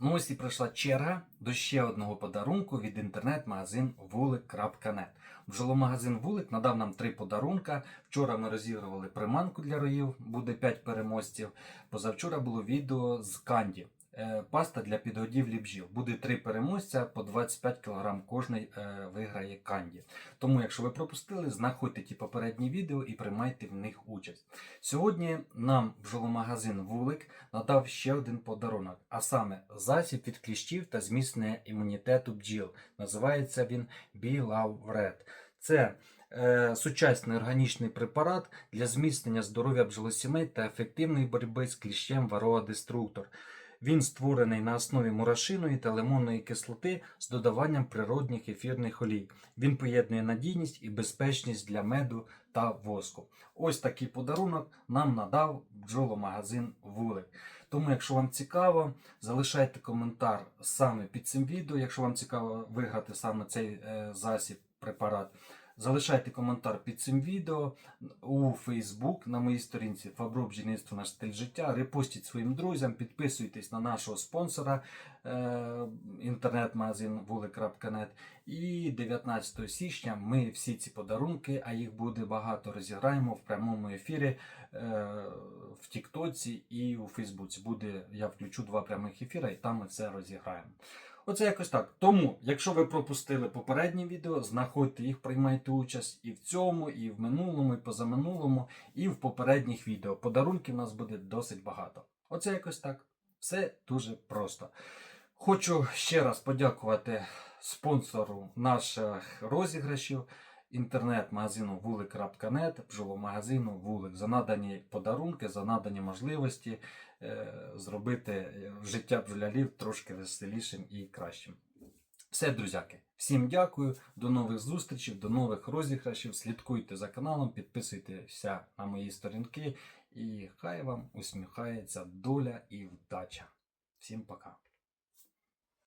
Ну ось і прийшла черга до ще одного подарунку від інтернет-магазин вулик.нет. Бжоломагазин Вулик надав нам три подарунка. Вчора ми розігрували приманку для роїв, буде 5 переможців. Позавчора було відео з канді. Е, Паста для підгодівлі бджіл. Буде три переможця по 25 кг кожний е, виграє канді. Тому, якщо ви пропустили, знаходьте ті попередні відео і приймайте в них участь. Сьогодні нам бджоломагазин Вулик надав ще один подарунок, а саме засіб від кліщів та зміцнення імунітету бджіл. Називається він Білавред. Це е, сучасний органічний препарат для зміцнення здоров'я бджолосімей та ефективної боротьби з кліщем Varroa Destructor. Він створений на основі мурашиної та лимонної кислоти з додаванням природних ефірних олій. Він поєднує надійність і безпечність для меду та воску. Ось такий подарунок нам надав бджоломагазин Вулик. Тому, якщо вам цікаво, залишайте коментар саме під цим відео. Якщо вам цікаво виграти саме цей е, засіб, препарат, залишайте коментар під цим відео у Facebook на моїй сторінці Фабро бджільництво наш стиль життя. Репостіть своїм друзям, підписуйтесь на нашого спонсора е, інтернет-магазин вулик.нет. І 19 січня ми всі ці подарунки, а їх буде багато, розіграємо в прямому ефірі е, в Тіктоці і у Фейсбуці. Буде, я включу два прямих ефіри, і там ми все розіграємо. Оце якось так. Тому, якщо ви пропустили попередні відео, знаходьте їх, приймайте участь і в цьому, і в минулому, і позаминулому, і в попередніх відео. Подарунків у нас буде досить багато. Оце якось так. Все дуже просто. Хочу ще раз подякувати спонсору наших розіграшів інтернет-магазину вулик.нет, бджоломагазину Вулик за надані подарунки, за надані можливості е, зробити е, життя бджолярів трошки веселішим і кращим. Все, друзяки, всім дякую, до нових зустрічей, до нових розіграшів. Слідкуйте за каналом, підписуйтеся на мої сторінки, і хай вам усміхається доля і вдача. Всім пока!